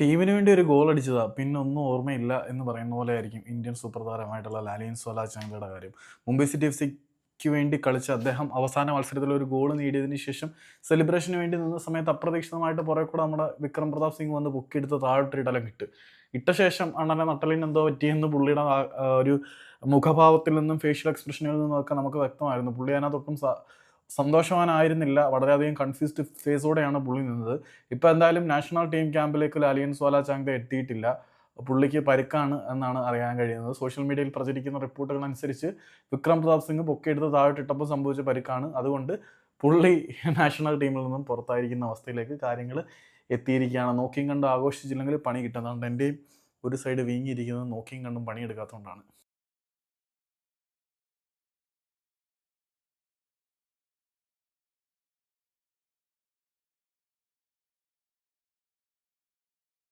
ടീമിന് വേണ്ടി ഒരു ഗോൾ അടിച്ചതാ. പിന്നെ ഒന്നും ഓർമ്മയില്ല എന്ന് പറയുന്ന പോലെ ആയിരിക്കും ഇന്ത്യൻ സൂപ്പർ താരമായിട്ടുള്ള ലാലിയൻ സോലാ ചാങ്കയുടെ കാര്യം. മുംബൈ സിറ്റി എഫ് സിക്ക് വേണ്ടി കളിച്ച അദ്ദേഹം അവസാന മത്സരത്തിൽ ഒരു ഗോൾ നേടിയതിന് ശേഷം സെലിബ്രേഷന് വേണ്ടി നിന്ന സമയത്ത് അപ്രതീക്ഷിതമായിട്ട് പുറകെ കൂടെ നമ്മുടെ വിക്രം പ്രതാപ് സിംഗ് വന്ന് പൊക്കിയെടുത്ത് താഴോട്ട് ഇടലം കിട്ട് ഇട്ട ശേഷം അണ്ണനെ നട്ടലിന് എന്തോ പറ്റിയെന്ന് പുള്ളിയുടെ ഒരു മുഖഭാവത്തിൽ നിന്നും ഫേഷ്യൽ എക്സ്പ്രഷനിൽ നിന്നും ഒക്കെ നമുക്ക് വ്യക്തമായിരുന്നു. പുള്ളി അതിനകത്തൊട്ടും സന്തോഷവാനായിരുന്നില്ല. വളരെയധികം കൺഫ്യൂസ്ഡ് ഫേസോടെയാണ് പുള്ളി നിന്നത്. ഇപ്പോൾ എന്തായാലും നാഷണൽ ടീം ക്യാമ്പിലേക്ക് ലാലിയൻ സോല ചാങ്ത എത്തിയിട്ടില്ല. പുള്ളിക്ക് പരുക്കാണ് എന്നാണ് അറിയാൻ കഴിയുന്നത്. സോഷ്യൽ മീഡിയയിൽ പ്രചരിക്കുന്ന റിപ്പോർട്ടുകൾ അനുസരിച്ച് വിക്രം പ്രതാപ് സിംഗ് പൊക്കെടുത്ത് താഴോട്ടിട്ടപ്പോൾ സംഭവിച്ച പരുക്കാണ്. അതുകൊണ്ട് പുള്ളി നാഷണൽ ടീമിൽ നിന്നും പുറത്തായിരിക്കുന്ന അവസ്ഥയിലേക്ക് കാര്യങ്ങൾ എത്തിയിരിക്കുകയാണ്. നോക്കിയും കണ്ട് ആഘോഷിച്ചില്ലെങ്കിൽ പണി കിട്ടുന്നതുകൊണ്ട് എന്റെയും ഒരു സൈഡ് വീങ്ങിയിരിക്കുന്നത് നോക്കിയും കണ്ടും പണിയെടുക്കാത്തതുകൊണ്ടാണ്.